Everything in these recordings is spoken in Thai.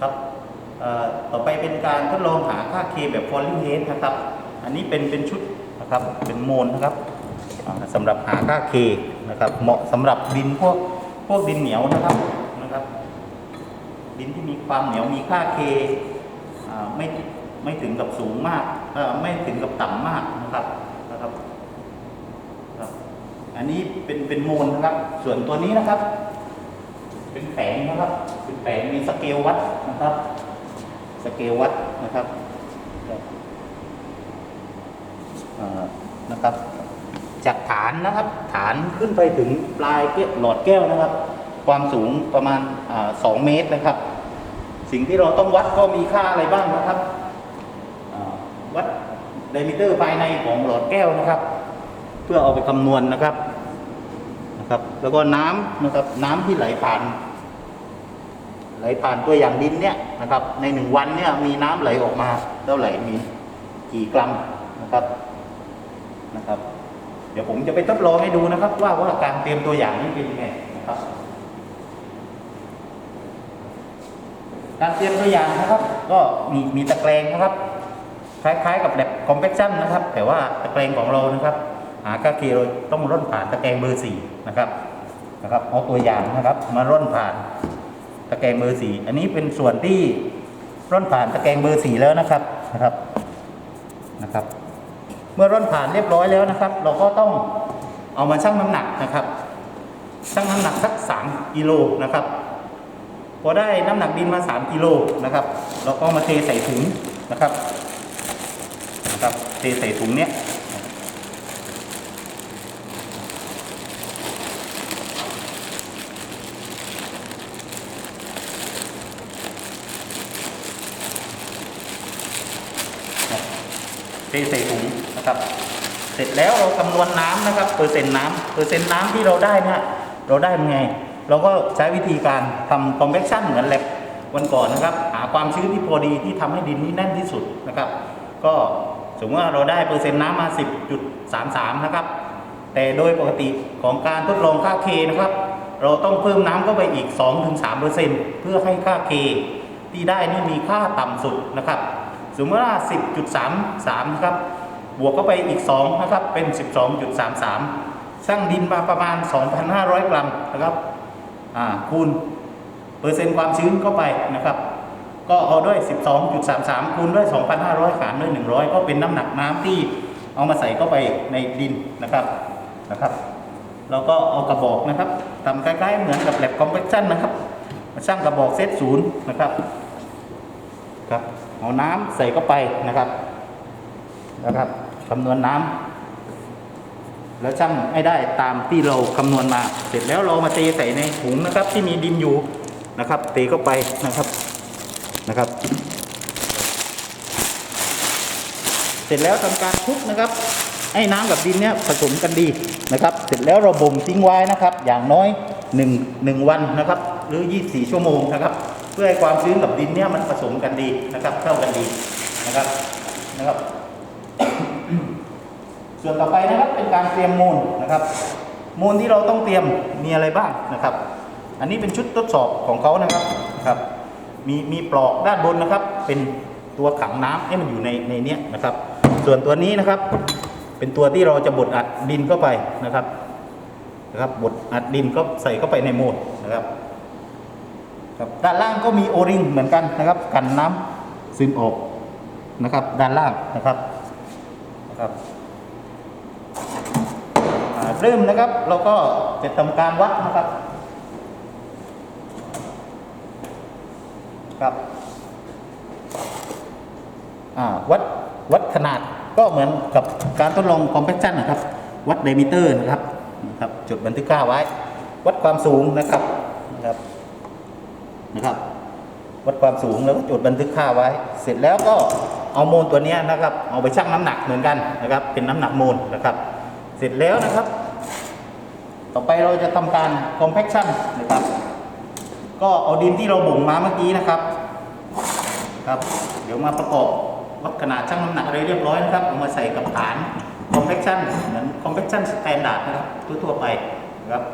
ครับต่อไปเป็นการทดลองหาค่า K แบบ falling head นะครับ อันนี้เป็นเป็นชุดนะครับเป็นโมนนะครับอ่าสำหรับหาค่า K นะครับเหมาะสำหรับดินพวกพวกดินเหนียวนะครับนะครับ ดินที่มีความเหนียวมีค่า K ไม่ไม่ถึงกับสูงมากไม่ถึงกับต่ำมากนะครับนะครับอันนี้เป็นเป็นโมนนะครับ ส่วนตัวนี้นะครับ เป็นแผงนะครับ แผงมีสเกลวัดนะครับ สเกลวัดนะครับนะครับ จากฐานนะครับ ฐานขึ้นไปถึงปลายแก้วหลอดแก้วนะครับ ความสูงประมาณสองเมตรนะครับ สิ่งที่เราต้องวัดก็มีค่าอะไรบ้างนะครับวัดไดมิเตอร์ภายในของหลอดแก้วนะครับ เพื่อเอาไปคำนวณนะครับนะครับ แล้วก็น้ำนะครับ น้ำที่ไหลผ่าน ไหลผ่านตัวอย่างดินเนี่ยนะครับในหนึ่งวันเนี่ยมีน้ำไหลออกมาเท่าไหร่มีกี่กรัมนะครับนะครับ เดี๋ยวผมจะไปทดลองให้ดูนะครับ ว่าว่าการเตรียมตัวอย่างนี้เป็นยังไงนะครับ การเตรียมตัวอย่างนะครับ ก็มีมีตะแกรงนะครับ คล้ายๆกับแบบคอมเพ s ชันนะครับ แต่ว่าตะแกรงของเรานะครับหาค่าเคเราต้องร่นผ่านตะแกรงเบอร์สี่นะครับนะครับเอาตัวอย่างนะครับมาร่นผ่าน ตะแกรงเบอร์สี่อันนี้เป็นส่วนที่ร่อนผ่านตะแกรงเบอร์สี่แล้วนะครับนะครับนะครับ เมื่อร่อนผ่านเรียบร้อยแล้วนะครับ เราก็ต้องเอามาชั่งน้ำหนักนะครับชั่งน้ำหนักสักสามกิโลนะครับพอได้น้ำหนักดินมา3กิโลนะครับ เราก็มาเทใส่ถุงนะครับนะครับเทใส่ถุงเนี้ย เทใส่ถุงนะครับ เสร็จแล้วเราคำนวณน้ำนะครับ เปอร์เซ็นต์น้ำเปอร์เซ็นต์น้ำที่เราได้นี่ยเราได้ยังไง เราก็ใช้วิธีการทำ compaction เหมือนแลบวันก่อนนะครับ หาความชื้นที่พอดีที่ทำให้ดินนี่แน่นที่สุดนะครับ ก็สมมติว่าเราได้เปอร์เซ็นต์น้ำมา 10.33 นะครับ แต่โดยปกติของการทดลองค่า K นะครับ เราต้องเพิ่มน้ำเข้าไปอีก 2-3%เพื่อให้ค่า K ที่ได้นี่มีค่าต่ำสุดนะครับ สมมติว่า 10.33 นะครับ บวกเข้าไปอีก 2 นะครับ เป็น 12.33ช่างดินมาประมาณ 2,500 กรัมนะครับอ่าคูณเปอร์เซ็นต์ความชื้นเข้าไปนะครับ ก็เอาด้วย 12.33 คูณด้วย 2,500 หารด้วย 100 ก็เป็นน้ำหนักน้ำที่เอามาใส่เข้าไปในดินนะครับ นะครับเราก็เอากระบอกนะครับทำคล้ๆเหมือนกับแลบคอมเพ s ชันนะครับ มาช่างกระบอกเซตศูนย์นะครับ ครับ เอาน้ำใส่เข้าไปนะครับนะครับคำนวณน้ำแล้วช่างให้ได้ตามที่เราคำนวณมา เสร็จแล้วเรามาเทใส่ในถุงนะครับ ที่มีดินอยู่นะครับเทเข้าไปนะครับนะครับ เสร็จแล้วทำการคลุกนะครับให้น้ำกับดินเนี่ยผสมกันดีนะครับ เสร็จแล้วเราบ่มทิ้งไว้นะครับ อย่างน้อย1 1วันนะครับ หรือ 24 ชั่วโมงนะครับ พื่อให้ความชื้นกับดินเนี่ยมันผสมกันดีนะครับ เข้ากันดีนะครับนะครับ ส่วนต่อไปนะครับเป็นการเตรียมมูลนะครับมูลที่เราต้องเตรียมมีอะไรบ้างนะครับ อันนี้เป็นชุดทดสอบของเขานะครับนะครับ มีมีปลอกด้านบนนะครับ เป็นตัวขังน้ำให้มันอยู่ในในเนี้ยนะครับ ส่วนตัวนี้นะครับ เป็นตัวที่เราจะบดอัดดินเข้าไปนะครับนะครับบดอัดดินก็ใส่เข้าไปในมูลนะครับ ครับด้านล่างก็มีโอริงเหมือนกันนะครับ กันน้ำซึมออกนะครับ ด้านล่างนะครับนะครับเริ่มนะครับเราก็จะทำการวัดนะครับครับวัดวัดขนาดก็เหมือนกับการทดลองคอมเพ s ชันนะครับ วัดไดมิเตอร์นะครับนะครับจดบันทึกค่าไว้ วัดความสูงนะครับนะครับ นะครับ วัดความสูงแล้วก็จดบันทึกค่าไว้ เสร็จแล้วก็เอาโมลตัวนี้นะครับ เอาไปชั่งน้ำหนักเหมือนกันนะครับ เป็นน้ำหนักโมลนะครับ เสร็จแล้วนะครับ ต่อไปเราจะทำการ compaction นะครับ ก็เอาดินที่เราบ่งมาเมื่อกี้นะครับครับ เดี๋ยวมาประกอบวัดขนาดชั่งน้ำหนักอะไรเรียบร้อยนะครับเอามาใส่กับฐาน compaction เหมือน compaction standard นะครับทั่วๆไปนะครับ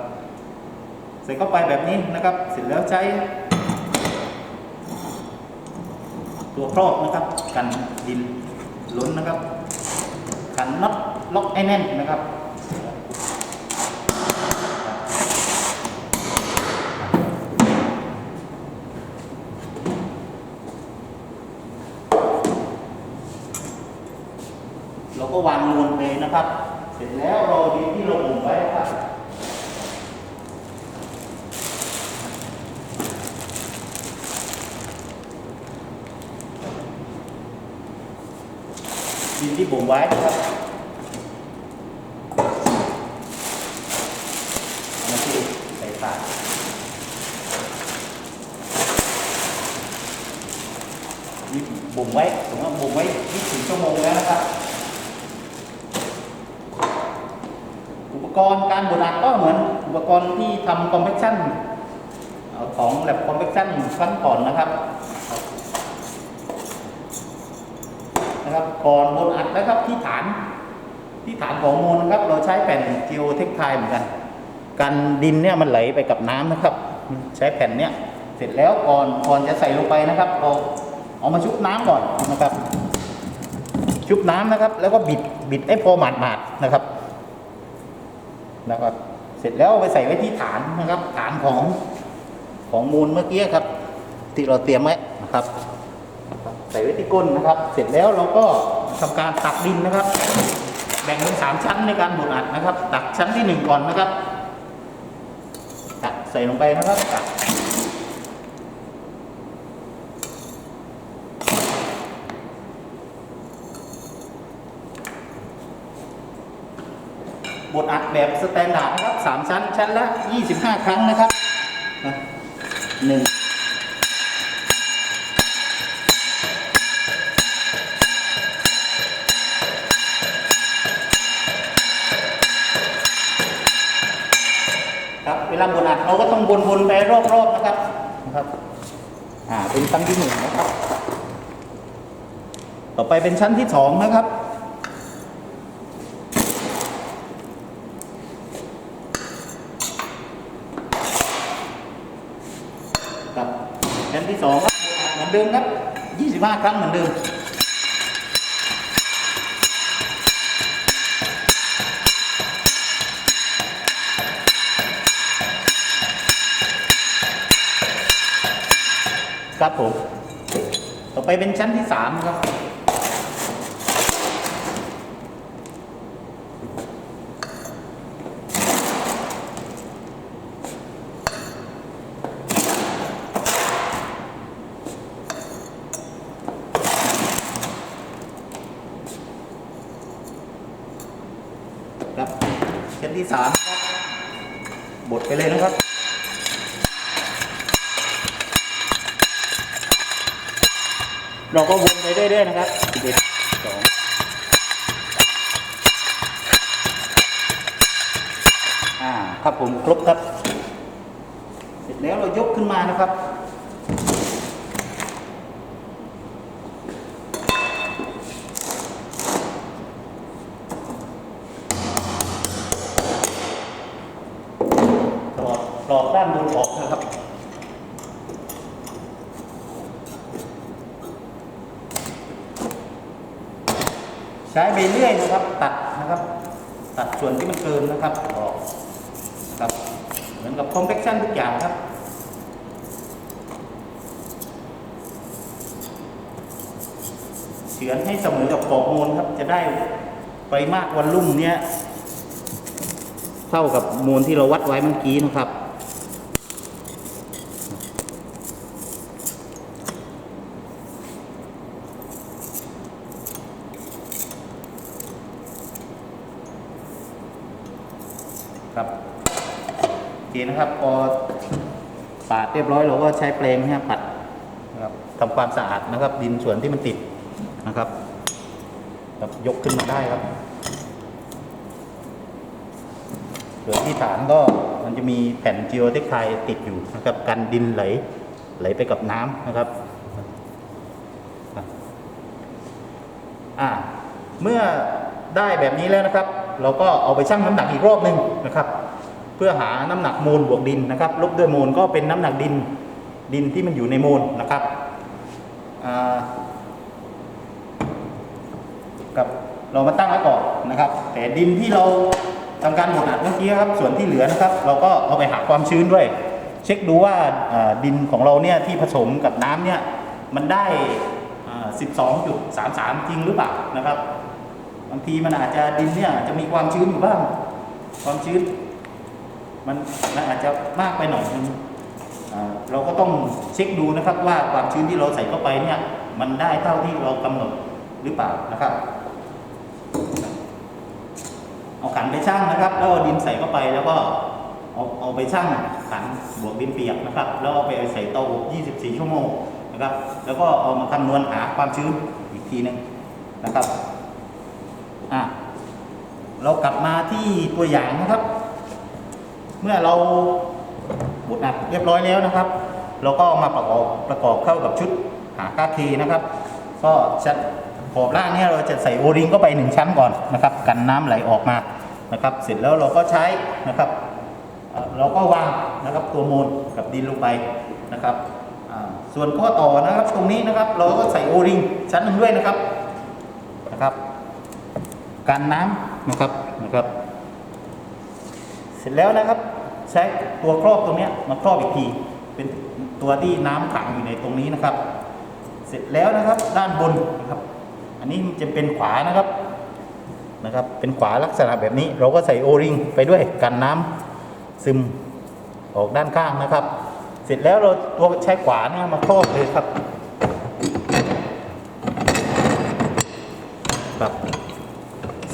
ใส่เข้าไปแบบนี้นะครับ เสร็จแล้วใช้ ตัวครอบนะครับ กันดินล้นนะครับขันน็อตล็อกให้แน่นนะครับเราก็วางมวลไปนะครับ เสร็จแล้วเราดินที่เราบ่มไว้นะครับ ดินที่บ่มไว้นะครับมาที่ใส่ถาดนี่บ่มไว้ผมว่าบ่มไว้20ชั่วโมงแล้วนะครับ อุปกรณ์การบดอัดก็เหมือน อุปกรณ์ที่ทำคอมเพรสชันของแลบคอมเพรสชันครั้งก่อนนะครับ นะครับก่อนบนอัดนะครับที่ฐานที่ฐานของมูลนะครับ เราใช้แผ่นเจิโอเทคไทเหมือนกันกันดินเนี่ยมันไหลไปกับน้ำนะครับ ใช้แผ่นเนี้ยเสร็จแล้วก่อนก่อนจะใส่ลงไปนะครับ เราเอามาชุบน้ำก่อนนะครับ ชุบน้ำนะครับ แล้วก็บิดบิดให้พอหมาดๆนะครับแล้วก็เสร็จแล้วเอาไปใส่ไว้ที่ฐานนะครับ ฐานของของมูลเมื่อกี้ครับ ที่เราเตรียมไว้นะครับ ส่ไว้ที่ก้นนะครับ เสร็จแล้วเราก็ทำการตักดินนะครับ แบ่งเป็นสามชั้นในการบดอัดนะครับ ตักชั้นที่หนึ่งก่อนนะครับ ตักใส่ลงไปนะครับตักบดอัดแบบสแตนดาร์ดนะครับสามชั้นชั้นละ25ครั้งนะครับหนึ่ง ลาบนอัดเราก็ต้องวนวนๆไปรอบๆนะครับนะครับอ่าเป็นชั้นที่หนึ่งนะครับ ต่อไปเป็นชั้นที่สองนะครับครับชั้นที่สองครับเหมือนเดิมครับ 25 ครั้งเหมือนเดิม ครับผม ต่อไปเป็นชั้นที่สามครับ ครับ ชั้นที่สามครับ บดไปเลยนะครับ เราก็วนไปเรื่อยๆนะครับ11 2อ่าครับผมครบครับ เสร็จแล้วเรายกขึ้นมานะครับ ถอดปลอกด้านบนออกนะครับ ใช้ใบเลื่อยนะครับ ตัดนะครับ ตัดส่วนที่มันเกินนะครับออกครับเหมือนกับคอมเพ c ชันทุกอย่างครับเฉือนให้เสมอกับขอบมูลครับ จะได้ไปมาตรวันลุ่มเนี้ยเท่ากับมูลที่เราวัดไว้เมื่อกี้นะครับ ครับโอเคนะครับพอปาดเรียบร้อยเราก็ใช้แปรงเนี่ยปัดนะครับทำความสะอาดนะครับ ดินส่วนที่มันติดนะครับครับยกขึ้นมาได้ครับส่วนที่ฐานก็มันจะมีแผ่นจีโอเทคไทติดอยู่นะครับกันดินไหลไหลไปกับน้ำนะครับครับอ่าเมื่อได้แบบนี้แล้วนะครับ เราก็เอาไปชั่งน้ำหนักอีกรอบหนึ่งนะครับ เพื่อหาน้ำหนักมูลบวกดินนะครับ ลบด้วยมูลก็เป็นน้ำหนักดินดินที่มันอยู่ในมูลนะครับกับเรามาตั้งไว้ก่อนนะครับ แต่ดินที่เราทำการบดอัดเมื่อกี้ครับ ส่วนที่เหลือนะครับ เราก็เอาไปหาความชื้นด้วย เช็คดูว่าดินของเราเนี่ยที่ผสมกับน้ำเนี่ยมันได้ 12.33 จริงหรือเปล่านะครับางทีมันอาจจะดินเนี่ยจะมีความชื้นอยู่บ้าง ความชื้น มันมันอาจจะมากไปหน่อยนึงเราก็ต้องเช็คดูนะครับว่าความชื้นที่เราใส่เข้าไปเนี่ยมันได้เท่าที่เรากำหนดหรือเปล่านะครับ เอาขันไปชั่งนะครับ แล้วเอาดินใส่เข้าไปแล้วก็เอาเอาไปชั่งขันบวกดินเปียกนะครับ แล้วเอาไปใส่เตาอบ24 ชั่วโมงนะครับ แล้วก็เอามาคำนวณหาความชื้นอีกทีหนึงนะครับ อะเรากลับมาที่ตัวอย่างนะครับ เมื่อเราบดอัดเรียบร้อยแล้วนะครับ เราก็มาประกอบประกอบเข้ากับชุดหาค่าเคนะครับ ก็ชั้นขอบล่างเนี่ยเราจะใส่โอริงเข้าไปหนึ่งชั้นก่อนนะครับ กันน้ำไหลออกมานะครับ เสร็จแล้วเราก็ใช้นะครับ เราก็วางนะครับตัวมูลกับดินลงไปนะครับส่วนข้อต่อนะครับตรงนี้นะครับ เราก็ใส่โอริงชั้นหนึ่งด้วยนะครับนะครับ กันน้ำนะครับนะครับ เสร็จแล้วนะครับ ใช้ตัวครอบตรงนี้มาครอบอีกที เป็นตัวที่น้ำขังอยู่ในตรงนี้นะครับ เสร็จแล้วนะครับด้านบนนะครับ อันนี้จะเป็นขวานะครับนะครับ เป็นขวาลักษณะแบบนี้ เราก็ใส่โอริงไปด้วยกันน้ำซึมออกด้านข้างนะครับ เสร็จแล้วเราตัวใช้ขวาเนี่ยมาครอบเลยครับ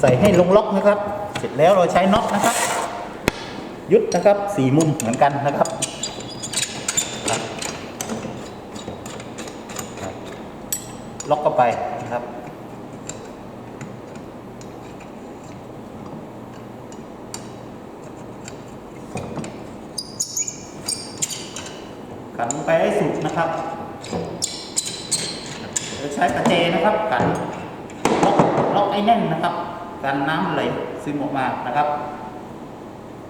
ใส่ให้ลงล็อกนะครับ เสร็จแล้วเราใช้น็อตนะครับ ยึดนะครับสี่มุมเหมือนกันนะครับล็อกเข้าไปนะครับกันไปให้สุดนะครับเราใช้กระเจนะครับกันล็อกล็อกไอ้แน่นนะครับ กันน้ำไหลซึมออกมานะครับ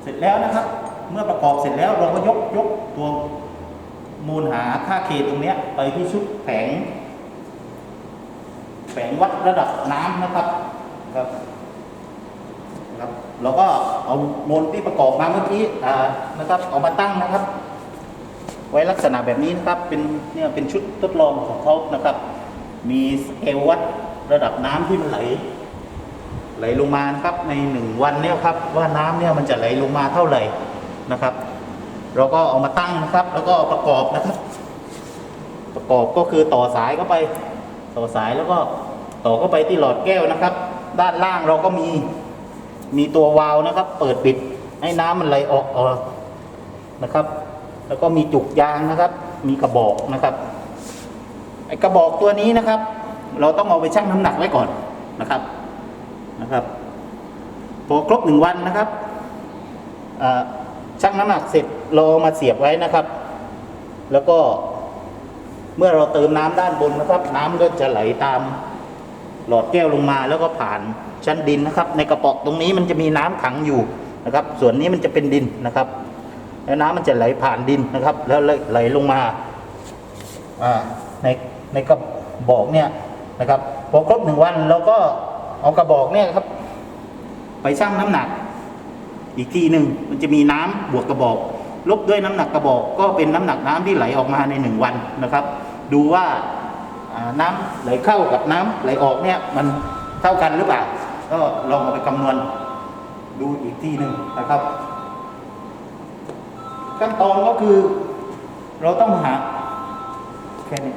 เสร็จแล้วนะครับ เมื่อประกอบเสร็จแล้วเราก็ยกยกตัวมูลหาค่าเคตรงเนี้ยไปที่ชุดแผงแผงวัดระดับน้ำนะครับครับครับเราก็เอาโมลที่ประกอบมาเมื่อกี้นะครับเอามาตั้งนะครับ ไว้ลักษณะแบบนี้นะครับเป็นเนี่ยเป็นชุดทดลองของเขานะครับ มีสเกลวัดระดับน้ำที่มันไหล ไหลลงมาครับในหนึ่งวันเนี่ยครับว่าน้ำเนี่ยมันจะไหลลงมาเท่าไหร่นะครับ เราก็เอามาตั้งนะครับ แล้วก็ประกอบนะครับ ประกอบก็คือต่อสายเข้าไป ต่อสายแล้วก็ต่อเข้าไปที่หลอดแก้วนะครับ ด้านล่างเราก็มีมีตัววาล์วนะครับ เปิดปิดให้น้ำมันไหลออกออกนะครับ แล้วก็มีจุกยางนะครับ มีกระบอกนะครับไอ้กระบอกตัวนี้นะครับ เราต้องเอาไปชั่งน้ำหนักไว้ก่อนนะครับ นะครับพอครบหนึ่งวันนะครับชั่งน้ำหนักเสร็จเราเอามาเสียบไว้นะครับ แล้วก็เมื่อเราเติมน้ำด้านบนนะครับ น้ำก็จะไหลตามหลอดแก้วลงมาแล้วก็ผ่านชั้นดินนะครับ ในกระป๋องตรงนี้มันจะมีน้ำขังอยู่นะครับ ส่วนนี้มันจะเป็นดินนะครับ แล้วน้ำมันจะไหลผ่านดินนะครับ แล้วไหลลงมาอ่าในในกระบอกเนี่ยนะครับพอครบหนึ่งวันเราก็ เอากระบอกเนี่ยครับ ไปชั่งน้ำหนัก อีกทีหนึ่งมันจะมีน้ำบวกกระบอก ลบด้วยน้ำหนักกระบอก ก็เป็นน้ำหนักน้ำที่ไหลออกมาในหนึ่งวันนะครับ ดูว่าน้ำไหลเข้ากับน้ำไหลออกเนี่ยมันเท่ากันหรือเปล่า ก็ลองเอาไปคำนวณดูอีกทีหนึ่งนะครับ ขั้นตอนก็คือ เราต้องหาแค่นี้